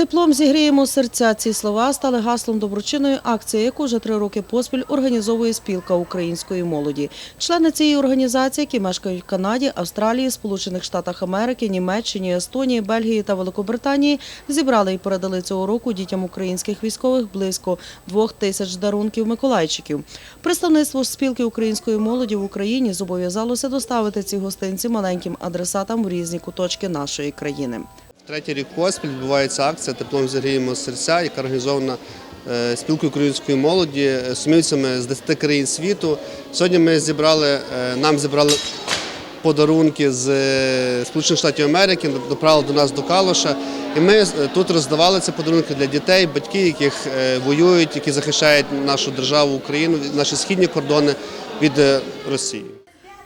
Теплом зігріємо серця. Ці слова стали гаслом доброчинної акції, яку вже три роки поспіль організовує спілка української молоді. Члени цієї організації, які мешкають в Канаді, Австралії, Сполучених Штатах Америки, Німеччині, Естонії, Бельгії та Великобританії, зібрали і передали цього року дітям українських військових близько двох тисяч дарунків миколайчиків. Представництво спілки української молоді в Україні зобов'язалося доставити ці гостинці маленьким адресатам в різні куточки нашої країни. Третій рік поспіль відбувається акція Теплом зігріємо серця, яка організована е, спілкою української молоді е, сумівцями з 10 країн світу. Сьогодні ми зібрали, е, нам зібрали подарунки з Сполучених Штатів Америки, доправили до нас до Калуша. І ми тут роздавали ці подарунки для дітей, батьків, яких воюють, які захищають нашу державу Україну, наші східні кордони від Росії.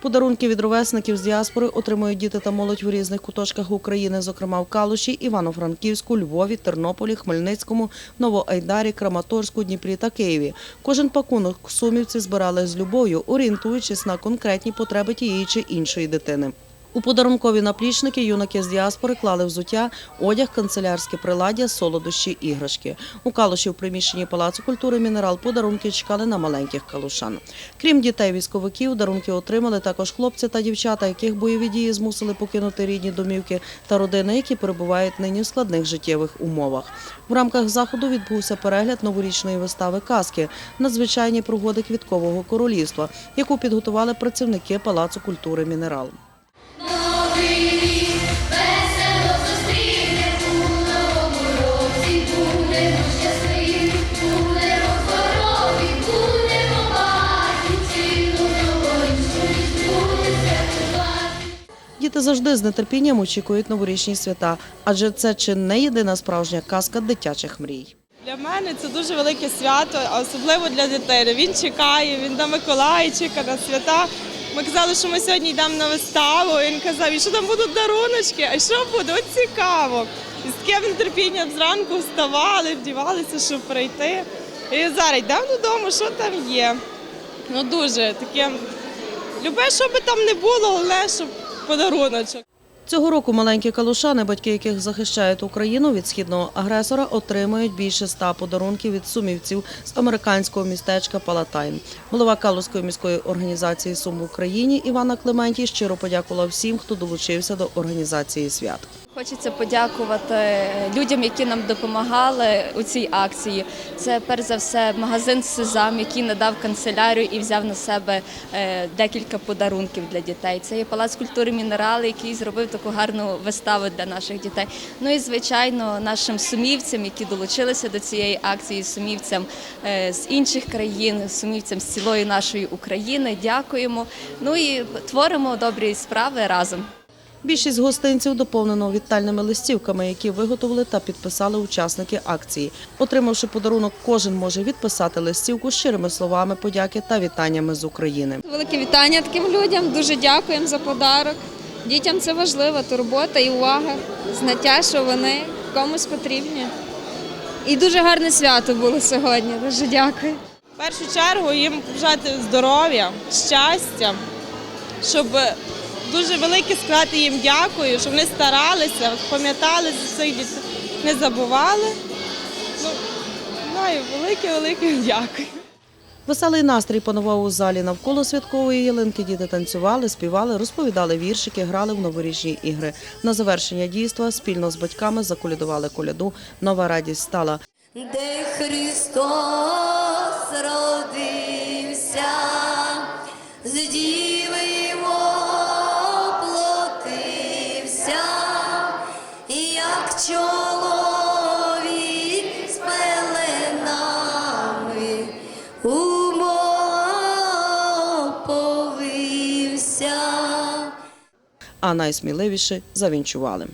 Подарунки від ровесників з діаспори отримують діти та молодь в різних куточках України, зокрема в Калуші, Івано-Франківську, Львові, Тернополі, Хмельницькому, Новоайдарі, Краматорську, Дніпрі та Києві. Кожен пакунок сумівці збирали з любов'ю, орієнтуючись на конкретні потреби тієї чи іншої дитини. У подарункові наплічники юнаки з діаспори клали взуття, одяг, канцелярське приладдя, солодощі, іграшки. У Калуші в приміщенні Палацу культури «Мінерал» подарунки чекали на маленьких калушан. Крім дітей-військовиків, дарунки отримали також хлопці та дівчата, яких бойові дії змусили покинути рідні домівки, та родини, які перебувають нині в складних життєвих умовах. В рамках заходу відбувся перегляд новорічної вистави казки надзвичайні пригоди квіткового королівства, яку підготували працівники Палацу культури «Мінерал». Діти завжди з нетерпінням очікують новорічні свята, адже це чи не єдина справжня казка дитячих мрій. Для мене це дуже велике свято, особливо для дитини. Він чекає, він до Миколайчика, на свята. Ми казали, що ми сьогодні йдемо на виставу. Він казав, і що там будуть даруночки, а що буде? От цікаво. І з таким нетерпінням зранку вставали, вдівалися, щоб прийти. І зараз йдемо додому, що там є. Ну дуже таке. Любе, що би там не було, головне, щоб подаруночок. Цього року маленькі калушани, батьки яких захищають Україну від східного агресора, отримують більше ста подарунків від сумівців з американського містечка Палатайн. Голова Калузької міської організації Сум в Україні Івана Клементій щиро подякувала всім, хто долучився до організації свят. Хочеться подякувати людям, які нам допомагали у цій акції. Це перш за все магазин Сезам, який надав канцелярію і взяв на себе е, декілька подарунків для дітей. Це є палац культури мінерали, який зробив таку гарну виставу для наших дітей. Ну і звичайно, нашим сумівцям, які долучилися до цієї акції, сумівцям е, з інших країн, сумівцям з цілої нашої України. Дякуємо. Ну і творимо добрі справи разом. Більшість гостинців доповнено вітальними листівками, які виготовили та підписали учасники акції. Отримавши подарунок, кожен може відписати листівку з щирими словами подяки та вітаннями з України. Велике вітання таким людям. Дуже дякуємо за подарок. Дітям це важлива турбота і увага, знаття, що вони комусь потрібні. І дуже гарне свято було сьогодні. Дуже дякую. В першу чергу їм бажати здоров'я, щастя, щоб дуже велике сказати їм дякую, щоб вони старалися, пам'ятали за цих дітей, не забували. Ну, знаю, велике-велике дякую. Веселий настрій панував у залі навколо святкової ялинки. Діти танцювали, співали, розповідали віршики, грали в новорічні ігри. На завершення дійства спільно з батьками заколядували коляду. Нова радість стала. Де Христос А найсміливіші завінчували.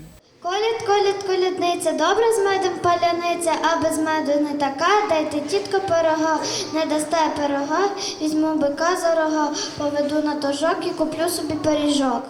Коліт, коліт, колідниця, добре з медом паляниця, а без меду не така, дайте тітко пирога, не дасте пирога, візьму бика за рога, поведу на тожок і куплю собі пиріжок.